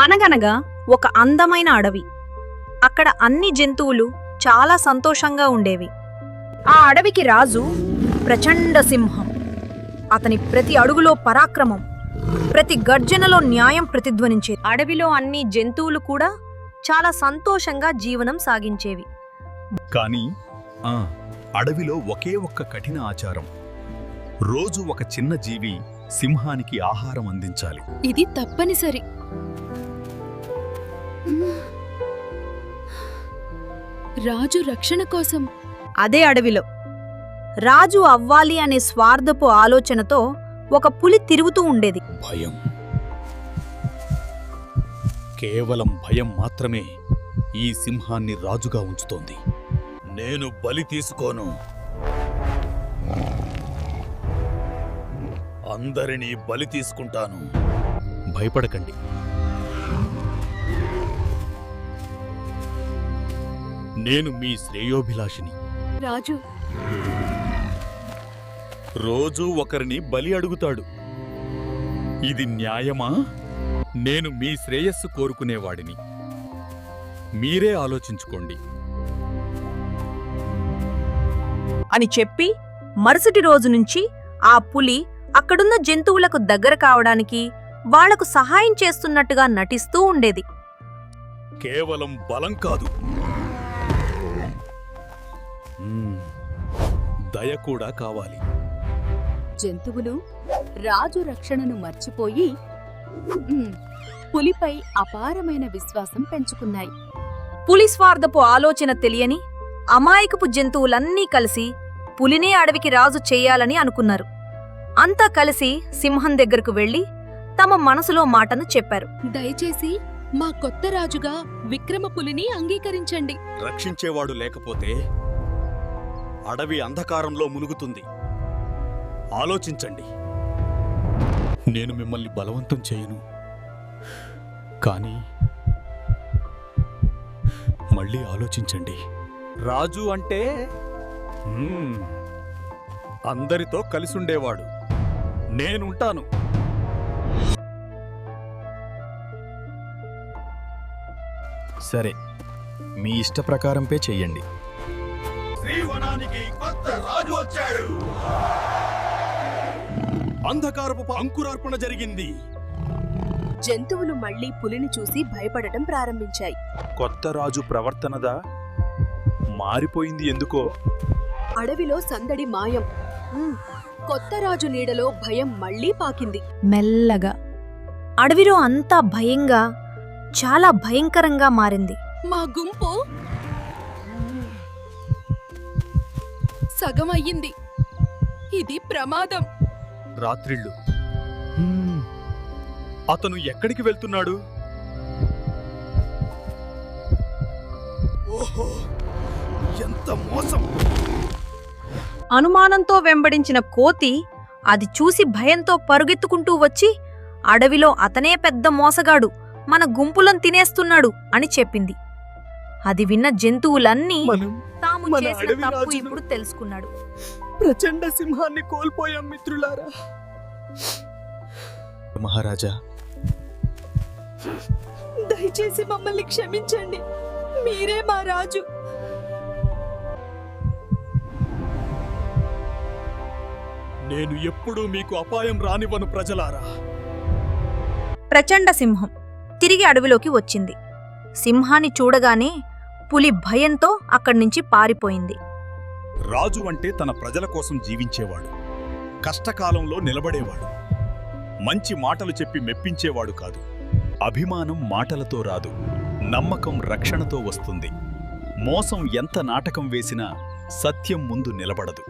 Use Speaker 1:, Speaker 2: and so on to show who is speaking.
Speaker 1: అనగనగా ఒక అందమైన అడవి. అక్కడ అన్ని జంతువులు చాలా సంతోషంగా ఉండేవి. ఆ అడవికి రాజు ప్రచండ సింహం. అతని ప్రతి అడుగులో పరాక్రమం ప్రతి గర్జనలో న్యాయం ప్రతిధ్వనించే అడవిలో అన్ని జంతువులు కూడా చాలా సంతోషంగా జీవనం సాగించేవి.
Speaker 2: కానీ ఆ అడవిలో ఒకే ఒక్క కఠిన ఆచారం. రోజు ఒక చిన్న జీవి సింహానికి ఆహారం అందించాలి.
Speaker 3: ఇది తప్పనిసరి. రాజు రక్షణ కోసం.
Speaker 1: అదే అడవిలో. రాజు అవ్వాలి అనే స్వార్థపు ఆలోచనతో ఒక పులి తిరుగుతూ ఉండేది.
Speaker 2: భయం. కేవలం భయం మాత్రమే ఈ సింహాన్ని రాజుగా ఉంచుతోంది. నేను బలి తీసుకోను. అందరినీ బలి తీసుకుంటాను. భయపడకండి. నేను మీ శ్రేయోభిలాషిని.
Speaker 3: రాజు.
Speaker 2: రోజూ ఒకరిని బలి అడుగుతాడు. ఇది న్యాయమా? నేను మీ శ్రేయస్సు కోరుకునేవాడిని. మీరే ఆలోచించుకోండి.
Speaker 1: అని చెప్పి మరుసటి రోజు నుంచి ఆ పులి అక్కడున్న జంతువులకు దగ్గర కావడానికి వాళ్ళకు సహాయం చేస్తున్నట్టుగా నటిస్తూ ఉండేది.
Speaker 2: కేవలం బలం కాదు. దయ కూడా కావాలి.
Speaker 3: జంతువులు రాజు రక్షణను మర్చిపోయి పులిపై అపారమైన విశ్వాసం పెంచుకున్నాయి.
Speaker 1: పులి స్వార్థపు ఆలోచన తెలియని అమాయకపు జంతువులన్నీ కలిసి పులినే అడవికి రాజు చెయ్యాలని అనుకున్నారు. అంతా కలిసి సింహం దగ్గరకు వెళ్ళి తమ మనసులో మాటను చెప్పారు.
Speaker 3: దయచేసి మా కొత్త రాజుగా విక్రమ పులిని అంగీకరించండి.
Speaker 2: రక్షించేవాడు లేకపోతే అడవి అంధకారంలో మునుగుతుంది. ఆలోచించండి. నేను మిమ్మల్ని బలవంతం చేయను. కానీ మళ్ళీ ఆలోచించండి. రాజు అంటే అందరితో కలిసుండేవాడు. నేనుంటాను. సరే మీ ఇష్ట ప్రకారంపే చెయ్యండి. శ్రీవనానికి కొత్త రాజు వచ్చాడు. అంధకారపు అంకురార్పణ జరిగింది.
Speaker 3: జంతువులు మళ్ళీ పులిని చూసి భయపడటం ప్రారంభించాయి.
Speaker 2: కొత్త రాజు ప్రవర్తనదా? మారిపోయింది ఎందుకో?
Speaker 3: అడవిలో సందడి మాయం. ఉమ్, కొత్త రాజు నీడలో భయం మళ్ళీ పాకింది.
Speaker 1: మెల్లగా. అడవిలో అంతా భయంగా చాలా భయంకరంగా మారింది.
Speaker 3: మా గుంపు సగం అయ్యింది ఇది ప్రమాదం.
Speaker 2: రాత్రిళ్ళు. అతను ఎక్కడికి వెళ్తున్నాడు? ఓహో ఎంత మోసం!
Speaker 1: అనుమానంతో వెంబడించిన కోతి అది చూసి భయంతో పరుగెత్తుకుంటూ వచ్చి అడవిలో అతనే పెద్ద మోసగాడు మన గుంపులను తినేస్తున్నాడు అని చెప్పింది. అది విన్న జంతువులన్నీ
Speaker 2: మనం
Speaker 1: తాము
Speaker 2: మన
Speaker 1: చేసిన తప్పు ఇప్పుడు తెలుసుకున్నాడు.
Speaker 2: ప్రచండ సింహాన్ని కోల్పోయాం మిత్రులారా. మహారాజా.
Speaker 3: దయచేసి మమ్మల్ని క్షమించండి. మీరే మా రాజు.
Speaker 2: నేను ఎప్పుడూ మీకు అపాయం రానివ్వను ప్రజలారా.
Speaker 1: ప్రచండ సింహం తిరిగి అడవిలోకి వచ్చింది. సింహాన్ని చూడగానే పులి భయంతో అక్కడి నుంచి పారిపోయింది.
Speaker 2: రాజు అంటే తన ప్రజల కోసం జీవించేవాడు. కష్టకాలంలో నిలబడేవాడు. మంచి మాటలు చెప్పి మెప్పించేవాడు కాదు. అభిమానం మాటలతో రాదు. నమ్మకం రక్షణతో వస్తుంది. మోసం ఎంత నాటకం వేసినా సత్యం ముందు నిలబడదు.